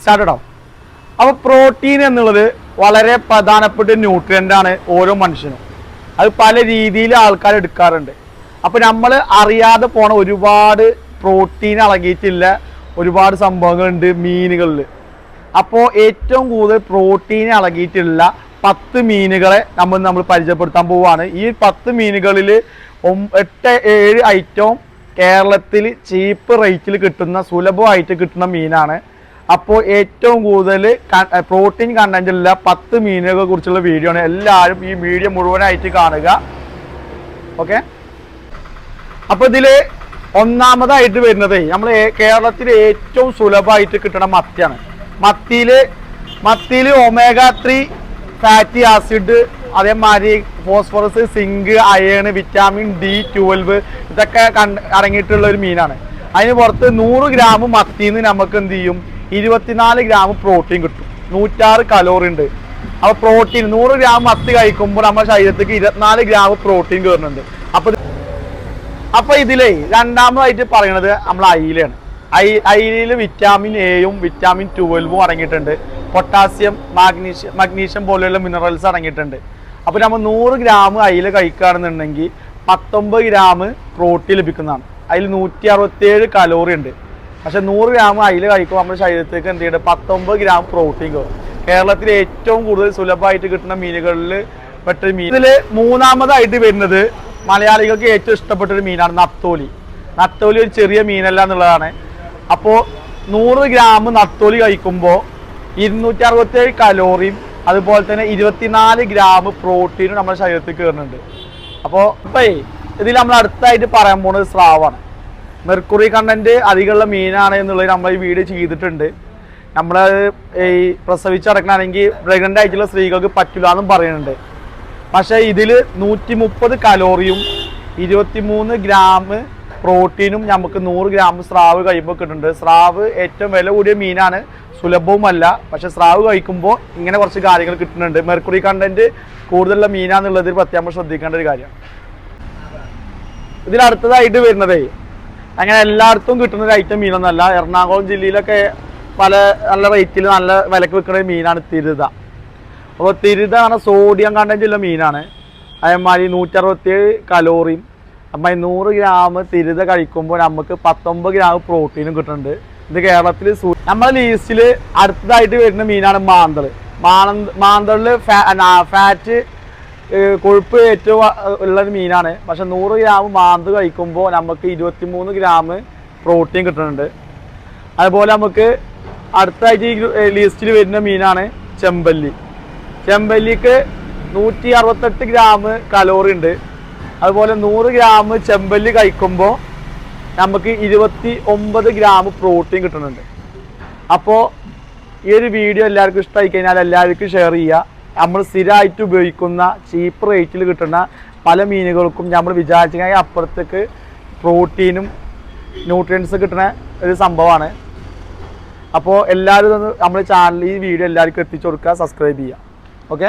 Start ആവും അപ്പോൾ protein എന്നുള്ളത് വളരെ പ്രധാനപ്പെട്ട ന്യൂട്രിയന്റ് ആണ് ഓരോ മനുഷ്യനും. അത് പല രീതിയിൽ ആൾക്കാർ എടുക്കാറുണ്ട്. അപ്പോൾ നമ്മൾ അറിയാതെ പോണ ഒരുപാട് പ്രോട്ടീൻ അളകിയിട്ടില്ല ഒരുപാട് സംഭവങ്ങളുണ്ട് മീനുകളിൽ അപ്പോൾ ഏറ്റവും കൂടുതൽ പ്രോട്ടീൻ അടങ്ങിയിട്ടുള്ള പത്ത് മീനുകളെ നമ്മൾ നമ്മൾ പരിചയപ്പെടുത്താൻ പോവുകയാണ് ഈ പത്ത് മീനുകളിൽ എട്ട് ഏഴ് ഐറ്റവും കേരളത്തിൽ ചീപ്പ് റേറ്റിൽ കിട്ടുന്ന സുലഭമായിട്ട് കിട്ടുന്ന മീനാണ് അപ്പോൾ ഏറ്റവും കൂടുതൽ പ്രോട്ടീൻ കണ്ടന്റ് ഉള്ള പത്ത് മീനുകളെ കുറിച്ചുള്ള വീഡിയോ ആണ് എല്ലാവരും ഈ വീഡിയോ മുഴുവനായിട്ട് കാണുക. ഓക്കെ അപ്പോൾ ഇതിൽ ഒന്നാമതായിട്ട് വരുന്നത് നമ്മൾ കേരളത്തിൽ ഏറ്റവും സുലഭമായിട്ട് കിട്ടുന്ന മത്തിയാണ്. മത്തിയിൽ മത്തിയിൽ ഒമേഗ ത്രീ ഫാറ്റി ആസിഡ് അതേമാതിരി phosphorus zinc iron vitamin D twelve ഇതൊക്കെ അടങ്ങിയിട്ടുള്ള ഒരു മീനാണ്. അതിന് പുറത്ത് നൂറ് ഗ്രാം മത്തിന്ന് നമുക്ക് എന്ത് ചെയ്യും? ഇരുപത്തിനാല് ഗ്രാം പ്രോട്ടീൻ കിട്ടും. നൂറ്റാറ് കലോറി ഉണ്ട്. അപ്പൊ പ്രോട്ടീൻ നൂറ് ഗ്രാം മത്തി കഴിക്കുമ്പോൾ നമ്മുടെ ശരീരത്തേക്ക് ഇരുപത്തിനാല് ഗ്രാം പ്രോട്ടീൻ കയറുന്നുണ്ട് അപ്പൊ അപ്പോൾ അപ്പൊ ഇതിലേ രണ്ടാമതായിട്ട് പറയണത് നമ്മൾ അയിലാണ്. ഐ അയിലയിൽ വിറ്റാമിൻ എയും വിറ്റാമിൻ ട്വൽവും അടങ്ങിയിട്ടുണ്ട്. പൊട്ടാസ്യം മാഗ്നീഷ്യം മഗ്നീഷ്യം പോലെയുള്ള മിനറൽസ് അടങ്ങിയിട്ടുണ്ട്. അപ്പോൾ നമ്മൾ നൂറ് ഗ്രാം അയില കഴിക്കുകയാണെന്നുണ്ടെങ്കിൽ പത്തൊമ്പത് ഗ്രാം പ്രോട്ടീൻ ലഭിക്കുന്നതാണ്. അതിൽ നൂറ്റി അറുപത്തേഴ് കലോറി ഉണ്ട്. പക്ഷെ നൂറ് ഗ്രാം അയില കഴിക്കുമ്പോൾ നമ്മുടെ ശരീരത്തേക്ക് എന്ത് ചെയ്യണം? പത്തൊമ്പത് ഗ്രാം പ്രോട്ടീൻ കയറും കേരളത്തിൽ ഏറ്റവും കൂടുതൽ സുലഭമായിട്ട് കിട്ടുന്ന മീനുകളിൽ പെട്ട മീൻ. ഇതിൽ മൂന്നാമതായിട്ട് വരുന്നത് മലയാളികൾക്ക് ഏറ്റവും ഇഷ്ടപ്പെട്ട ഒരു മീനാണ് നത്തോലി. നത്തോലി ഒരു ചെറിയ മീനല്ല എന്നുള്ളതാണ്. അപ്പോൾ നൂറ് ഗ്രാം നത്തോലി കഴിക്കുമ്പോൾ ഇരുന്നൂറ്റി അറുപത്തേഴ് കലോറിയും അതുപോലെ തന്നെ ഇരുപത്തിനാല് ഗ്രാം പ്രോട്ടീനും നമ്മുടെ ശരീരത്തിൽ കയറുന്നുണ്ട് അപ്പോൾ ഇപ്പം ഇതിൽ നമ്മൾ അടുത്തായിട്ട് പറയാൻ പോകുന്നത് സ്രാവാണ്. മെർക്കുറി കണ്ടന്റ് അധികമുള്ള മീനാണ് എന്നുള്ളത് നമ്മൾ ഈ വീഡിയോ ചെയ്തിട്ടുണ്ട്. നമ്മൾ ഈ പ്രസവിച്ചടക്കണമെങ്കിൽ പ്രഗ്നന്റ് ആയിട്ടുള്ള സ്ത്രീകൾക്ക് പറ്റില്ല എന്നും പറയുന്നുണ്ട്. പക്ഷേ ഇതിൽ നൂറ്റി മുപ്പത് കലോറിയും ഇരുപത്തിമൂന്ന് ഗ്രാം പ്രോട്ടീനും നമുക്ക് നൂറ് ഗ്രാം സ്രാവ് കഴിയുമ്പോൾ കിട്ടുന്നുണ്ട്. സ്രാവ് ഏറ്റവും വില കൂടിയ മീനാണ്. സുലഭവുമല്ല. പക്ഷെ സ്രാവ് കഴിക്കുമ്പോൾ ഇങ്ങനെ കുറച്ച് കാര്യങ്ങൾ കിട്ടുന്നുണ്ട്. മെർക്കുറി കണ്ടന്റ് കൂടുതലുള്ള മീനാന്നുള്ളതിൽ പ്രത്യേകം ശ്രദ്ധിക്കേണ്ട ഒരു കാര്യമാണ് ഇതിൽ അടുത്തതായിട്ട് വരുന്നതേ അങ്ങനെ എല്ലായിടത്തും കിട്ടുന്ന ഒരു ഐറ്റം മീനൊന്നല്ല എറണാകുളം ജില്ലയിലൊക്കെ പല നല്ല റേറ്റിൽ നല്ല വിലക്ക് വിൽക്കുന്ന ഒരു മീനാണ് തിരുത. അപ്പോൾ തിരുത പറഞ്ഞാൽ സോഡിയം കണ്ടന്റുള്ള മീനാണ്. അതേമാതിരി നൂറ്ററുപത്തിയേഴ് കലോറിയും അപ്പം നൂറ് ഗ്രാം തിരുത കഴിക്കുമ്പോൾ നമുക്ക് പത്തൊമ്പത് ഗ്രാം പ്രോട്ടീനും കിട്ടുന്നുണ്ട്. ഇത് കേരളത്തിൽ നമ്മുടെ ലീസ്റ്റിൽ അടുത്തതായിട്ട് വരുന്ന മീനാണ് മാന്തൾ മാന മാന്തളിൽ ഫാറ്റ് കൊഴുപ്പ് ഏറ്റവും ഉള്ള മീനാണ്. പക്ഷെ നൂറ് ഗ്രാം മാന്ത് കഴിക്കുമ്പോൾ നമുക്ക് ഇരുപത്തിമൂന്ന് ഗ്രാം പ്രോട്ടീൻ കിട്ടുന്നുണ്ട്. അതുപോലെ നമുക്ക് അടുത്തായിട്ട് ഈ ലിസ്റ്റിൽ വരുന്ന മീനാണ് ചെമ്പല്ലി. ചെമ്പല്ലിക്ക് നൂറ്റി അറുപത്തെട്ട് ഗ്രാം കലോറി ഉണ്ട്. അതുപോലെ നൂറ് ഗ്രാം ചെമ്പല്ലി കഴിക്കുമ്പോൾ നമുക്ക് ഇരുപത്തി ഒമ്പത് ഗ്രാം പ്രോട്ടീൻ കിട്ടുന്നുണ്ട്. അപ്പോൾ ഈ ഒരു വീഡിയോ എല്ലാവർക്കും ഇഷ്ടമായി കഴിഞ്ഞാൽ എല്ലാവർക്കും ഷെയർ ചെയ്യുക. നമ്മൾ സ്ഥിരമായിട്ട് ഉപയോഗിക്കുന്ന ചീപ്പ് റേറ്റിൽ കിട്ടുന്ന പല മീനുകൾക്കും നമ്മൾ വിചാരിച്ച അപ്പുറത്തേക്ക് പ്രോട്ടീനും ന്യൂട്രിയൻസ് കിട്ടുന്ന ഒരു സംഭവമാണ്. അപ്പോൾ എല്ലാവരും നമ്മുടെ ചാനൽ ഈ വീഡിയോ എല്ലാവർക്കും എത്തിച്ചു കൊടുക്കുക സബ്സ്ക്രൈബ് ചെയ്യുക. ഓക്കെ